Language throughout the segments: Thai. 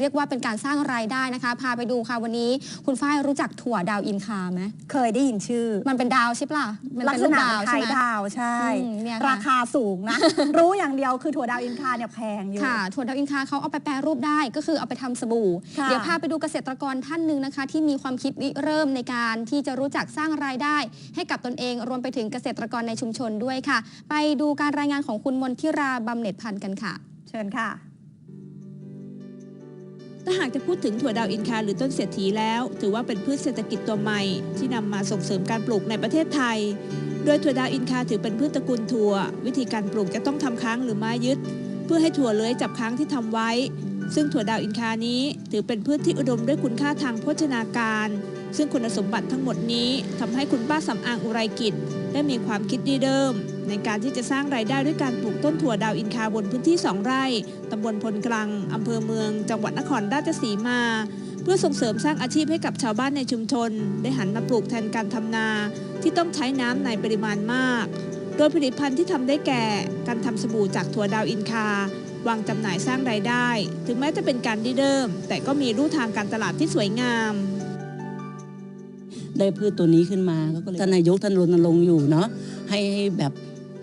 เรียกว่าเป็นการสร้างรายได้นะคะ พาไปดูค่ะวันนี้คุณฝ้ายรู้จักถั่วดาวอินคาไหมเคยได้ยินชื่อ มันเป็นดาวใช่ปะล่ะมันลัเป็นษรูปณะดาวคใช่ล้ายไหม ดาวใช่ อืมเนี่ยค่ะ ราคาสูงนะ รู้อย่างเดียวคือถั่วดาวอินคาเนี่ยแพงอยู่ ค่ะ ถั่วดาวอินคาเขาเอาไปแปรรูปได้ก็คือเอาไปทำสบู่ ค่ะเดี๋ยวพาไปดูเกษตรกรท่านหนึ่งนะคะ ที่มีความคิดริเริ่มในการที่จะรู้จักสร้างรายได้ ให้กับตนเองรวมไปถึงเกษตรกรในชุมชนด้วยค่ะ ไปดูการรายงานของคุณมนทิราบำเหน็จพันธ์กันค่ะ เชิญค่ะ ถ้าหากจะพูดถึงถั่วดาวอินคาหรือต้นเศรษฐีแล้ว ถือว่าเป็นพืชเศรษฐกิจตัวใหม่ ที่นำมาส่งเสริมการปลูกในประเทศไทย โดยถั่วดาวอินคาถือเป็นพืชตระกูลถั่ว วิธีการปลูกจะต้องทำค้างหรือไม้ยึด เพื่อให้ถั่วเลื้อยจับค้างที่ทำไว้ ซึ่งถั่วดาวอินคานี้ ถือเป็นพืชที่อุดมด้วยคุณค่าทางโภชนาการ ซึ่งคุณสมบัติทั้งหมดนี้ทำให้คุณป้าสำอางอุไรกิจได้มีความคิดดีเดิม ในการที่จะสร้างรายได้ด้วยการปลูกต้นถั่วดาวอินคาบนพื้นที่ 2 ไร่ตำบลพลกลังอำเภอเมือง จังหวัดนครราชสีมา เพื่อส่งเสริมสร้างอาชีพให้กับชาวบ้านในชุมชน ได้หันมาปลูกแทนการทำนา ที่ต้องใช้น้ำในปริมาณมาก โดยผลิตภัณฑ์ที่ทำได้แก่ การทำสบู่จากถั่วดาวอินคาวางจำหน่ายสร้างรายได้ ถึงแม้จะเป็นการดิเดิมแต่ก็มีรูทางการตลาดที่สวยงามได้พืชตัวนี้ขึ้นมาก็เลยท่านนายกท่านรณรงค์อยู่เนาะให้ให้แบบ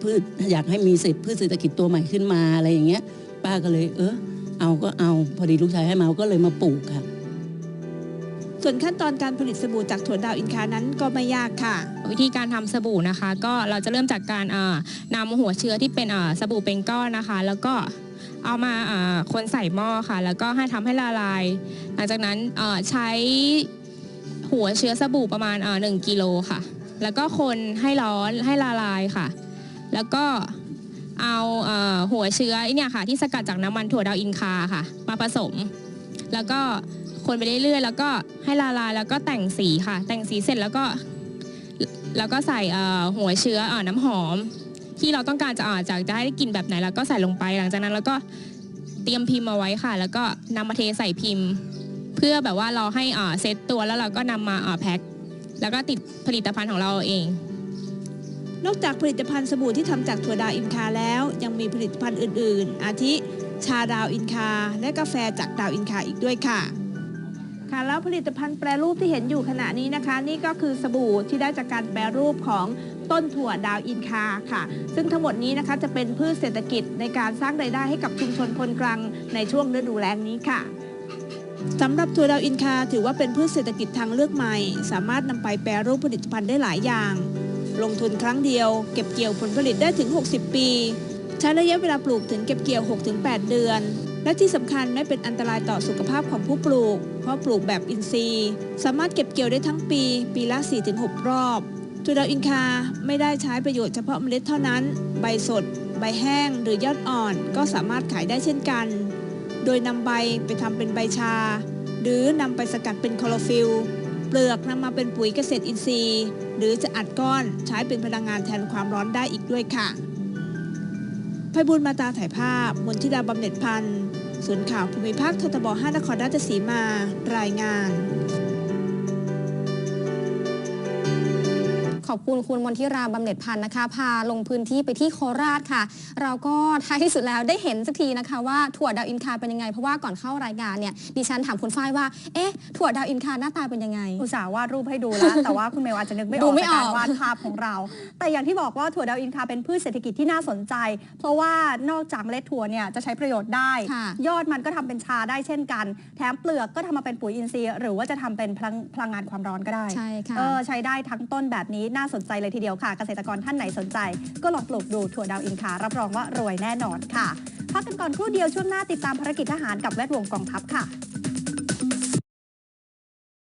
พืชอยากให้มีเศรษฐพืชเศรษฐกิจตัวใหม่ขึ้นมาอะไรอย่างเงี้ย ป้าก็เลย เออเอาก็เอาพอดีลูกชายให้มาก็เลยมาปลูกค่ะ ส่วนขั้นตอนการผลิตสบู่จากถั่วดาวอินคานั้นก็ไม่ยากค่ะ วิธีการทำสบู่นะคะ ก็เราจะเริ่มจากการเอ่อนำหัวเชื้อที่เป็นเอ่อสบู่เป็นก้อนนะคะ แล้วก็เอามาเอ่อคนใส่หม้อค่ะ แล้วก็ให้ทำให้ละลาย หลังจากนั้นเอ่อใช้หัวเชื้อสบู่ประมาณเอ่อหนึ่งกิโลค่ะ แล้วก็คนให้ร้อนให้ละลายค่ะ แล้วก็เอาเออหัวเชื้อเนี่ยค่ะ ที่สกัดจากน้ำมันถั่วดาวอินคาค่ะ มาผสม แล้วก็คนไปเรื่อยๆ แล้วก็ให้ละลายแล้วก็แต่งสีค่ะ แต่งสีเสร็จแล้วก็แล้วก็ใส่หัวเชื้ออน้ำหอม ที่เราต้องการจะอ่าจากจะให้ได้กลินแบบไหนแล้วก็ใส่ลงไป หลังจากนั้นแล้วก็เตรียมพิมพ์เอาไว้ค่ะ แล้วก็นำมาเทใส่พิมพ์ เพื่อแบบว่าเราให้เซตตัวแล้วเราก็นำมาอ่าแพ็คแล้วก็ติดผลิตภัณฑ์ของเราเอง นอกจากผลิตภัณฑ์สบู่ที่ทำจากถั่วดาวอินคาแล้ว ยังมีผลิตภัณฑ์อื่น ๆ อาทิ ชาดาวอินคา และกาแฟจากดาวอินคาอีกด้วยค่ะ ค่ะแล้วผลิตภัณฑ์แปรรูปที่เห็นอยู่ขณะนี้นะคะ นี่ก็คือสบู่ที่ได้จากการแปรรูปของต้นถั่วดาวอินคาค่ะ ซึ่งทั้งหมดนี้นะคะจะเป็นพืชเศรษฐกิจในการสร้างรายได้ให้กับชุมชนพลกลางในช่วงฤดูแล้งนี้ค่ะสำหรับถั่วดาวอินคาถือว่าเป็นพืชเศรษฐกิจทางเลือกใหม่ สามารถนำไปแปรรูปผลิตภัณฑ์ได้หลายอย่าง ลงทุนครั้งเดียวเก็บเกี่ยวผลผลิตได้ถึง 60 ปี ใช้ระยะเวลาปลูกถึงเก็บเกี่ยว 6-8 เดือน และที่สำคัญไม่เป็นอันตรายต่อสุขภาพของผู้ปลูก เพราะปลูกแบบอินทรีย์ สามารถเก็บเกี่ยวได้ทั้งปี ปีละ 4-6 รอบถั่วดาวอินคาไม่ได้ใช้ประโยชน์เฉพาะเมล็ดเท่านั้น ใบสด ใบแห้ง หรือยอดอ่อนก็สามารถขายได้เช่นกัน โดยนำใบไปทำเป็นใบชา หรือนำไปสกัดเป็นคลอโรฟิล เปลือกนำมาเป็นปุ๋ยเกษตรอินทรีย์ หรือจะอัดก้อนใช้เป็นพลังงานแทนความร้อนได้อีกด้วยค่ะไพบุญมาตาถ่ายภาพ มนทิดาบำเหน็จพันธ์ศูนย์ข่าวภูมิภาคททบ 5 นครราชสีมา รายงาน ขอบคุณคุณมนทิราบำเหน็จพันธ์นะคะ พาลงพื้นที่ไปที่โคราชค่ะ เราก็ท้ายที่สุดแล้วได้เห็นสักทีนะคะว่าถั่วดาวอินคาเป็นยังไง เพราะว่าก่อนเข้ารายการเนี่ยดิฉันถามคุณฝ้ายว่า เอ๊ะถั่วดาวอินคาหน้าตาเป็นยังไง อุตส่าห์วาดรูปให้ดูแล้ว แต่ว่าคุณเมย์อาจจะนึกไม่อดูอกไม่จากการออกวาดภาพของเรา แต่อย่างที่บอกว่าถั่วดาวอินคาเป็นพืชเศรษฐกิจที่น่าสนใจ เพราะว่านอกจากเมล็ดถั่วเนี่ยจะใช้ประโยชน์ได้ค่ะยอดมันก็ทำเป็นชาได้เช่นกัน แถมเปลือกก็ทำมาเป็นปุ๋ยอินทรีย์ หรือว่าจะทำเป็นพลังพลังงานความร้อนก็ได้ใช่ค่ะเออใช้ได้ทั้งต้นแบบนี้น่าสนใจเลยทีเดียวค่ะ เกษตรกรท่านไหนสนใจ ก็ลองปลูกดูถั่วดาวอินคารับรองว่ารวยแน่นอนค่ะ พักกันก่อนครู่เดียวช่วงหน้าติดตามภารกิจทหารกับแวดวงกองทัพค่ะ